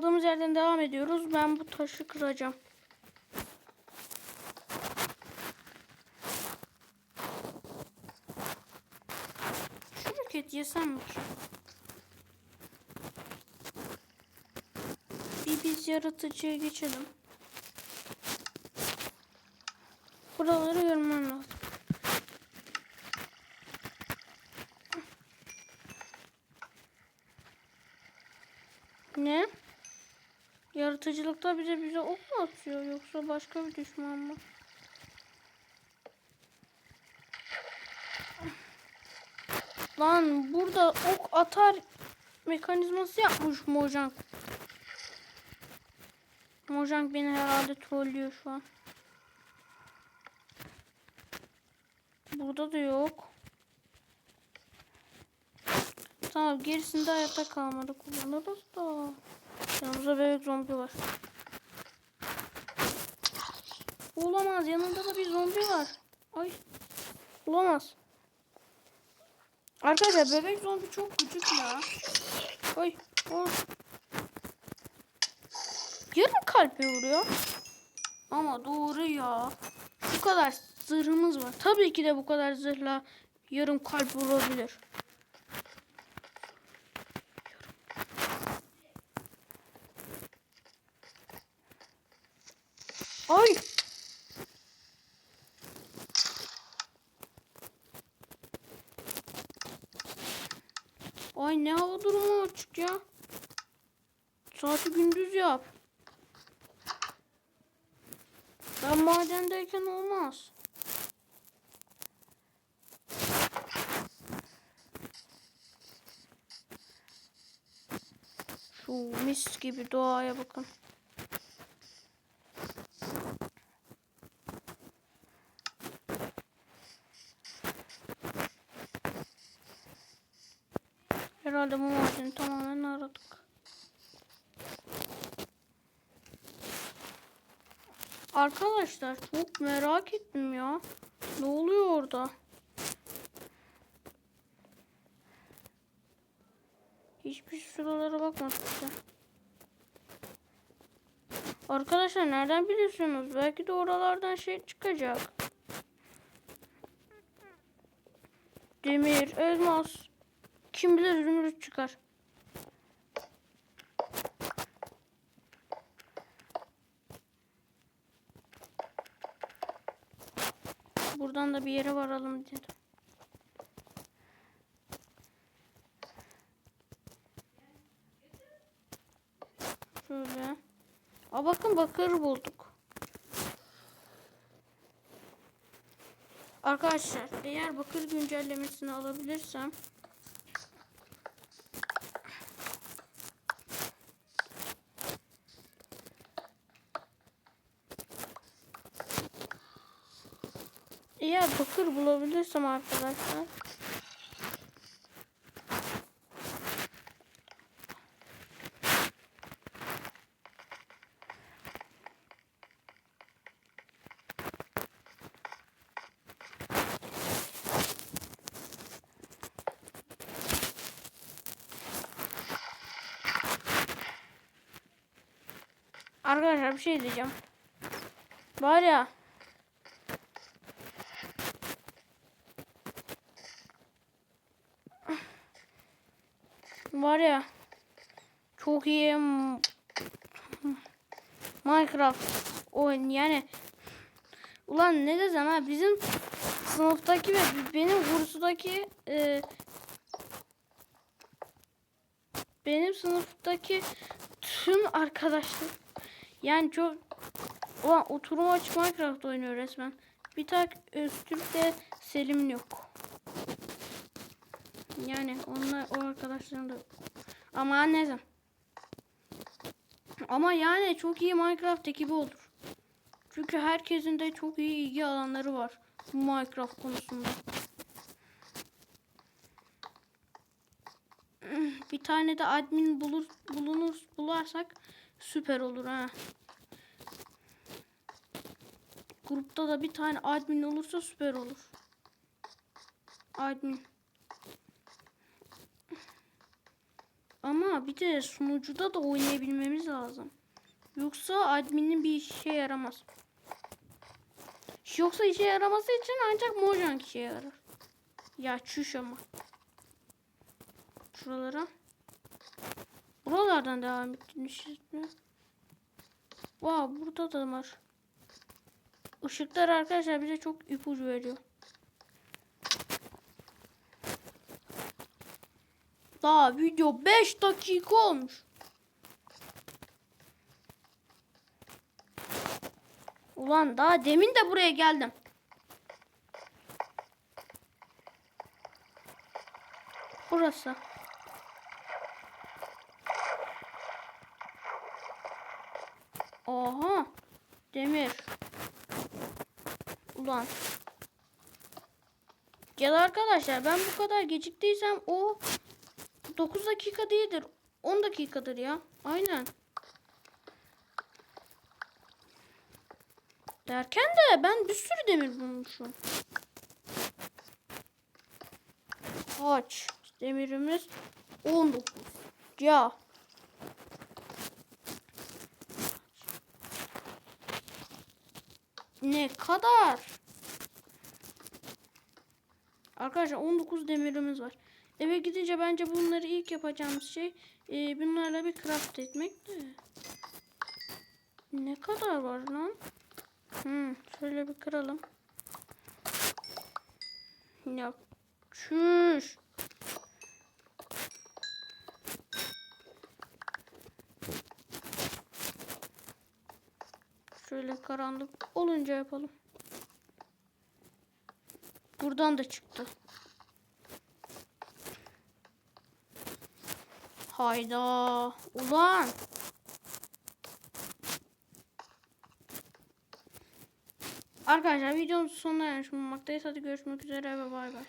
kaldığımız yerden devam ediyoruz. Ben bu taşı kıracağım. Şu roket yesem mi? Bir biz yaratıcıya geçelim. Buraları görmem lazım. Ne? Yaratıcılıkta bize bize ok mu atıyor yoksa başka bir düşman mı? Lan burada ok atar mekanizması yapmış Mojang. Mojang beni herhalde trollüyor şu an. Burada da yok. Tamam gerisinde hayatta kalmadı kullanırız da. Yanımızda bebek zombi var. Olamaz yanında da bir zombi var. Ay. Olamaz. Arkadaşlar bebek zombi çok küçük ya. Ay. Oh. Yarım kalp vuruyor. Ama doğru ya. Bu kadar zırhımız var. Tabii ki de bu kadar zırhla yarım kalp vurabilir. Ay. Ay ne hava durumu açık ya. Saati gündüz yap. Ben madendeyken olmaz. Şu mis gibi doğaya bakın. Herhalde bu madeni tamamen aradık. Arkadaşlar çok merak ettim ya. Ne oluyor orada? Hiçbir şuralara bakmadık ya. Arkadaşlar nereden biliyorsunuz? Belki de oralardan şey çıkacak. Demir, elmas. Kim bilir zümrüt çıkar. Buradan da bir yere varalım dedim. Şöyle. Aa bakın bakır bulduk. Arkadaşlar eğer bakır güncellemesini alabilirsem Eğer bakır bulabilirsem arkadaşlar Arkadaşlar bir şey diyeceğim. Var ya var ya çok iyi Minecraft oyun yani ulan ne desem ha bizim sınıftaki ve benim kursudaki e, benim sınıftaki tüm arkadaşlar yani çok ulan oturum açık Minecraft oynuyor resmen bir tek Öztürk'te Selim yok. Yani onlar o arkadaşlarım da ama neyse. Ama yani çok iyi Minecraft ekibi olur. Çünkü herkesin de çok iyi ilgi alanları var Minecraft konusunda. Bir tane de admin bulur bulunur bularsak süper olur ha. Grupta da bir tane admin olursa süper olur. Admin. Ama bir de sunucuda da oynayabilmemiz lazım. Yoksa adminin bir işe yaramaz. Yoksa işe yaraması için ancak Mojang işe yarar. Ya çüş ama. Şuralara. Buralardan devam ettiğini mi? Wow burada da var. Işıklar arkadaşlar bize çok ipucu veriyor. Daha video 5 dakika olmuş. Ulan daha demin de buraya geldim. Burası. Oha. Demir. Ulan. Gel arkadaşlar ben bu kadar geciktiysem o 9 dakika değildir. 10 dakikadır ya. Aynen. Derken de ben bir sürü demir bulmuşum. Kaç? Demirimiz 19. Ya. Ne kadar? Arkadaşlar 19 demirimiz var. Eve gidince bence bunları ilk yapacağımız şey e, bunlarla bir craft etmek de. Ne kadar var lan? Hmm, şöyle bir kıralım. Ya çüş. Şöyle karanlık olunca yapalım. Buradan da çıktı. Hayda. Ulan. Arkadaşlar videomuzun sonuna gelmiş bulunmaktayız. Hadi görüşmek üzere ve bay bay.